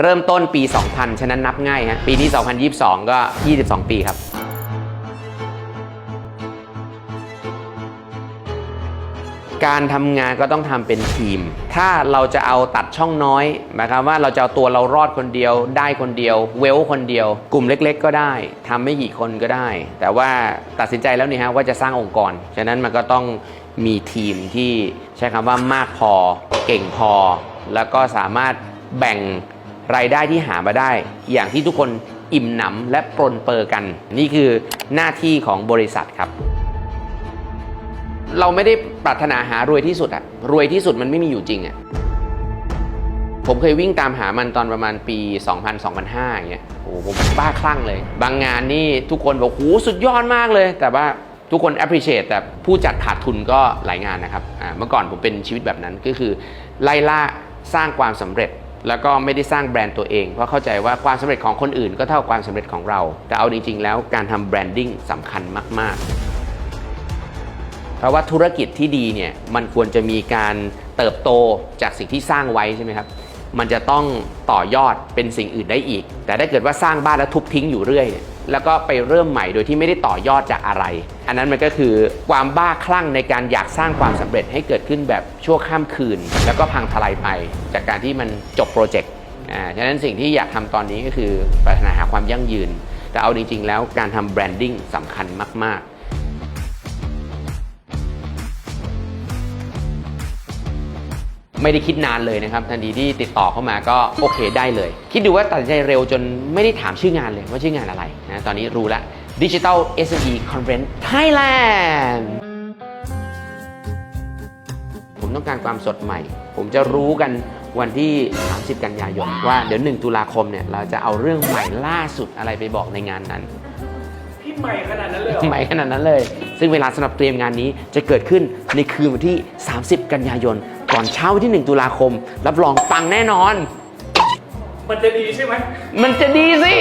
เริ่มต้นปี 2000 ฉะนั้นนับง่ายฮะ ปีนี้ 2022 ก็ 22 ปีครับ การทำงานก็ต้องทำเป็นทีม ถ้าเราจะเอาตัดช่องน้อยหมายความว่าเราจะเอาตัวเรารอดคนเดียว ได้คนเดียว เวลคนเดียว กลุ่มเล็กๆ ก็ได้ทำไม่กี่คนก็ได้ แต่ว่าตัดสินใจแล้วนี่ฮะว่าจะสร้างองค์กร ฉะนั้นมันก็ต้องมีทีมที่ใช้คำว่ามากพอ เก่งพอ แล้วก็สามารถแบ่ง รายได้ที่หามาได้ อย่างที่ทุกคนอิ่มหนำและปรนเปอร์กัน นี่คือหน้าที่ของบริษัทครับ เราไม่ได้ปรารถนาหารวยที่สุดอะรวยที่สุดมันไม่มีอยู่จริงอะผมเคยวิ่งตามหามันตอนประมาณปี 2000 2005อย่างเงี้ยโอ้ผมบ้าคลั่งเลย บางงานนี่ทุกคนบอกโอ้โหสุดยอดมากเลย แต่ว่าทุกคน appreciate แต่ผู้จัดขาดทุนก็หลายงานนะครับเมื่อก่อนผมเป็นชีวิตแบบนั้นก็คือไล่ล่าสร้างความสำเร็จ แล้วก็ไม่ได้สร้างแบรนด์ตัวเอง เพราะเข้าใจว่าความสำเร็จของคนอื่นก็เท่าความสำเร็จของเรา แต่เอาจริง ๆ แล้วการทำแบรนดิ้งสำคัญมาก ๆ เพราะว่าธุรกิจที่ดีเนี่ยมันควรจะมีการเติบโตจากสิ่งที่สร้างไว้ใช่ไหมครับมันจะต้องต่อยอดเป็นสิ่งอื่นได้อีก แต่ถ้าเกิดว่าสร้างบ้านแล้วทุบทิ้งอยู่เรื่อย แล้วก็ไปเริ่มใหม่โดยที่ไม่ได้ต่อยอดจากอะไร อันนั้นมันก็คือความบ้าคลั่งในการอยากสร้างความสำเร็จให้เกิดขึ้นแบบชั่วข้ามคืน แล้วก็พังทลายไปจากการที่มันจบโปรเจกต์อ่าฉะนั้นสิ่งที่อยากทำตอนนี้ก็คือปรารถนาหาความยั่งยืน แต่เอาจริง ๆ แล้วการทำแบรนดิ้งสำคัญมาก ๆไม่ได้คิดนานเลยนะครับทันทีที่ติดต่อเข้ามาก็โอเคได้เลย คิดดูว่าตัดใจเร็วจนไม่ได้ถามชื่องานเลยว่าชื่องานอะไรนะตอนนี้รู้แล้ว Digital SME Conference Thailand ผมต้องการความสดใหม่ ผมจะรู้กันวันที่ 30 กันยายน ว่าเดี๋ยว 1 ตุลาคมเนี่ย เราจะเอาเรื่องใหม่ล่าสุดอะไรไปบอกในงานนั้น พี่ใหม่ขนาดนั้นเลยเหรอใหม่ขนาดนั้นเลย ซึ่งเวลาสำหรับเตรียมงานนี้จะเกิดขึ้นในคืนวันที่ 30 กันยายน ก่อนเช้าวันที่ 1 ตุลาคม รับรองปังแน่นอน มันจะดีใช่ไหม มันจะดีสิ